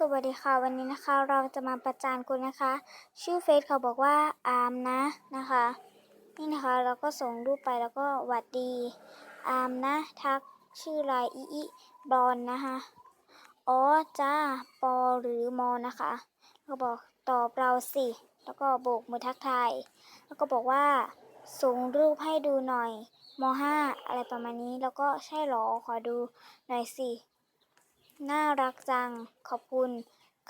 สวัสดีค่ะวันนี้นะคะเราจะมาประจานคุณนะคะ ชื่อเฟซเขาบอกว่าอาร์มนะนะคะ นี่นะคะเราก็ส่งรูปไปแล้วก็หวัดดีอาร์มนะทักชื่ออะไรอีอีบอลนะคะอ๋อจ้าปอหรือมอนะคะแล้วก็บอกตอบเราสิ แล้วก็โบกมือทักทายแล้วก็บอกว่าส่งรูปให้ดูหน่อยมห้าอะไรประมาณนี้แล้วก็ใช่หรอขอดูหน่อยสิ น่ารักจัง ขอบคุณ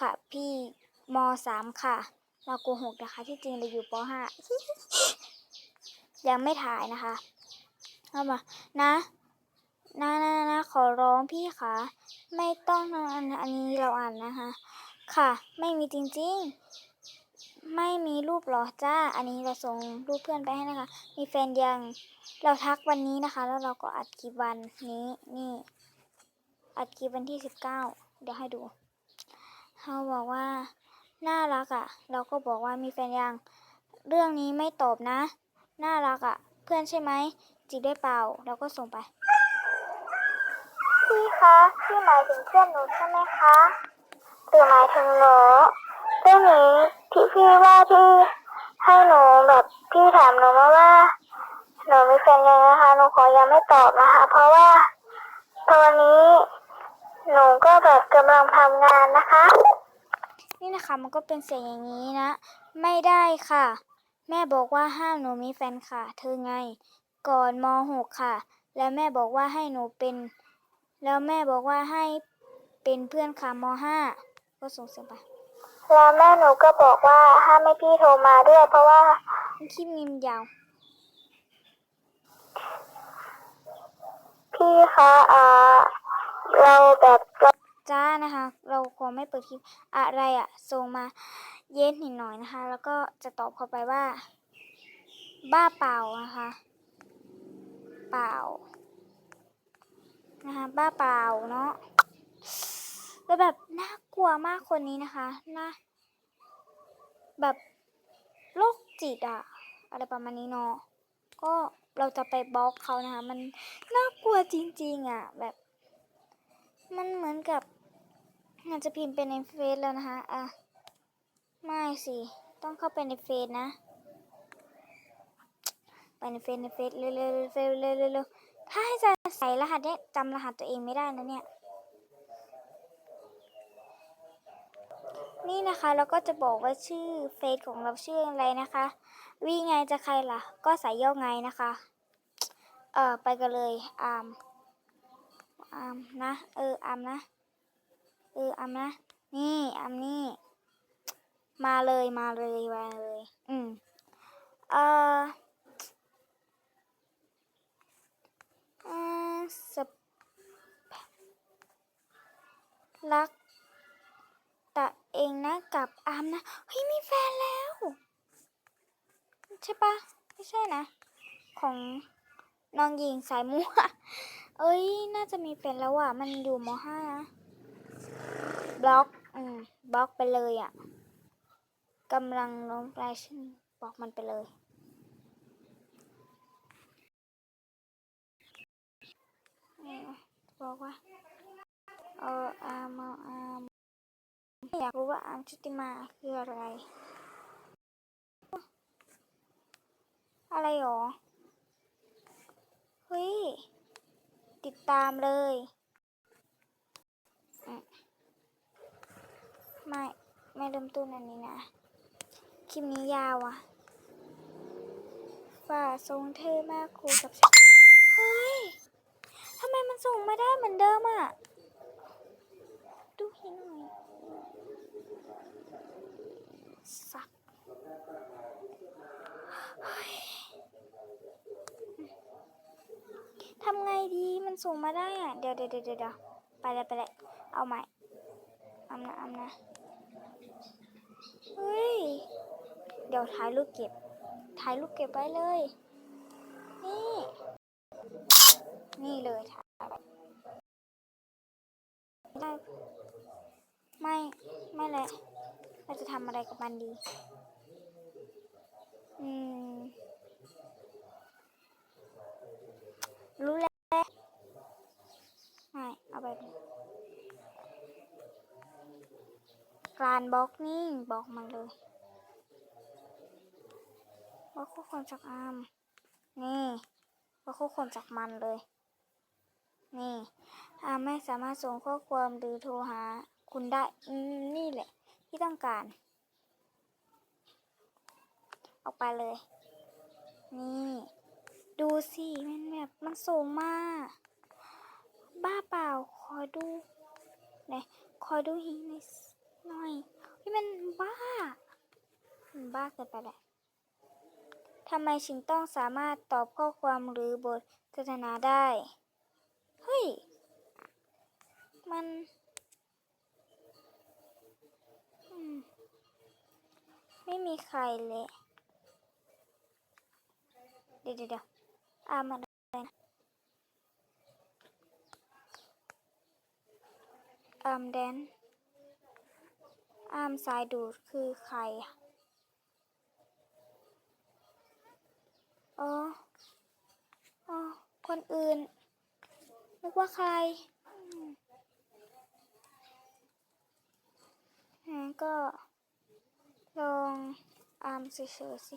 ค่ะ พี่มสามค่ะ เราโกหกนะคะ ที่จริงเราอยู่ปห้ายังไม่ถ่ายนะคะเอามานะนะนะนะขอร้องพี่ค่ะ ไม่ต้องอันอันนี้เราอ่านนะคะ ค่ะ ไม่มีจริงๆ ไม่มีรูปหรอจ้า อันนี้เราส่งรูปเพื่อนไปให้นะคะ มีแฟนยัง เราทักวันนี้นะคะ แล้วเราก็อัดคลิปวันนี้นี่ อัดคลิปวันที่สิบเก้าเดี๋ยวให้ดูเขาบอกว่า น่ารักอะ่ะ เราก็บอกว่ามีแฟนยัง เรื่องนี้ไม่ตอบนะ น่ารักอะ่ะ เพื่อนใช่ไหมจีบได้เปล่าเราก็ส่งไป พี่คะพี่หมายถึงเพื่อนหนูใช่ไหมคะหรือหมายถึงหนูเรื่องนี้ที่พี่ว่าที่ให้หนูแบบพี่ถามหนูมาว่า หนูมีแฟนยังนะคะหนูขอยังไม่ตอบนะคะ เพราะว่าตอนนี้ หนูก็แบบกำลังทำงานนะคะ นี่นะคะมันก็เป็นเสียงอย่างนี้นะ ไม่ได้ค่ะ แม่บอกว่าห้ามหนูมีแฟนค่ะ เธอไง ก่อนม .6 ค่ะ แล้วแม่บอกว่าให้หนูเป็น แล้วแม่บอกว่าให้เป็นเพื่อนค่ะม .5 ก็ส่งเสียงไปแล้วแม่หนูก็บอกว่าห้ามไม่พี่โทรมาด้วย เพราะว่าคลิปนี้มันยาว พี่คะอ่าเราแบบจ้านะคะ เราคง ไม่เปิดคลิปอะไรอะส่งมาเย็นนิดหน่อยนะคะ แล้วก็จะตอบเข้าไปว่า บ้าเปล่านะคะ เปล่านะคะบ้าเปล่าเนาะแล้วแบบน่ากลัวมากคนนี้นะคะน่าแบบโรคจิตอะอะไรประมาณนี้เนาะก็เราจะไปบล็อกเขานะคะ มันน่ากลัวจริงๆอะแบบ มันเหมือนกับ มันจะพิมพ์เป็นในเฟซแล้วนะคะ อะ ไม่สิ ต้องเข้าไปในเฟซนะ ไปในเฟซในเฟซเร็วเร็วเร็วเร็วเร็วเร็วถ้าให้จะใส่รหัสเนี่ยจำรหัสตัวเองไม่ได้นะเนี่ย นี่นะคะเราก็จะบอกว่าชื่อเฟซของเราชื่ออะไรนะคะ วีไงจะใครล่ะ ก็ใส่ย่อไงนะคะ เออไปกันเลยอามอามนะ เอออามนะ เอออามนะ นี่อามนี่ มาเลยมาเลยมาเลย อืมเออเออสบรักต่เองนะกับอามนะ เฮ้ย มีแฟนแล้ว ใช่ปะไม่ใช่นะ ของน้องหญิงสายมัวเอ้ย น่าจะมีเป็นแล้วอะ มันอยู่มห้านะ บล็อกอืมบล็อกไปเลยอะกำลังลงปลายชื่อบอกมันไปเลย บอกว่าเอออาร์มอาอามอยากรู้ว่าอาร์มชุติมาคืออะไร อะไรหรอ เฮ้ย ติดตามเลยอืม ไม่ ไม่เริ่มต้นอันนี้นะ คลิปนี้ยาวอะ ฝ่าทรงเท่มากครูกับ เฮ้ยทำไมมันส่งไม่ได้เหมือนเดิมอะ ดูให้หน่อย สักเฮ้ยทำไงดีมันส่งมาได้อะ เดี๋ยวเดี๋ยวเดี๋ยวเดี๋ยวไปเลยไปเลยเอาใหม่เอานะเอานะ เฮ้ย เดี๋ยวถ่ายรูปเก็บ ถ่ายรูปเก็บไว้เลย นี่ นี่เลยถ่ายไว้ได้ไม่ ไม่เลยเราจะทำอะไรกับมันดี อืม รู้แล้วไม่เอาไปเลย การบล็อกนี่บอกมาเลยบล็อกข้อความจากอามนี่บล็อกข้อความจากมันเลย นี่อามไม่สามารถส่งข้อความหรือโทรหาคุณได้นี่แหละ ที่ต้องการ ออกไปเลย นี่ ดูสิมันแบบมันสูงมากบ้าเปล่าคอยดูไหนคอยดูหินหน่อยสิ หน่อยพี่มันบ้ามันบ้าเกินไปแหละทำไมฉันต้องสามารถตอบข้อความหรือบทสนทนาได้ เฮ้ย มันมไม่มีใครเลย เดี๋ยวเดี๋ยวเอามันอะไรนอามแดน อามสายดูดคือใคร อ๋อ อ๋อ คนอื่น นึกว่าใครอืมงั้นก็ลองอามเฉยๆสิ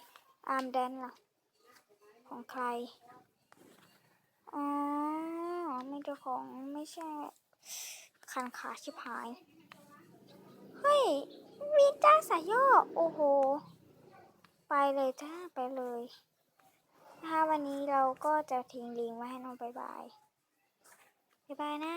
อามแดนล่ะ ของใคร อ๋อ ไม่เจ้ของไม่ใช่ คันขาชิบหาย เฮ้ย สายย่อโอ้โห ไปเลยจ้าไปเลยนะคะวันนี้เราก็จะทิ้งลิงก์ไว้ให้น้องบายบายบายบายนะ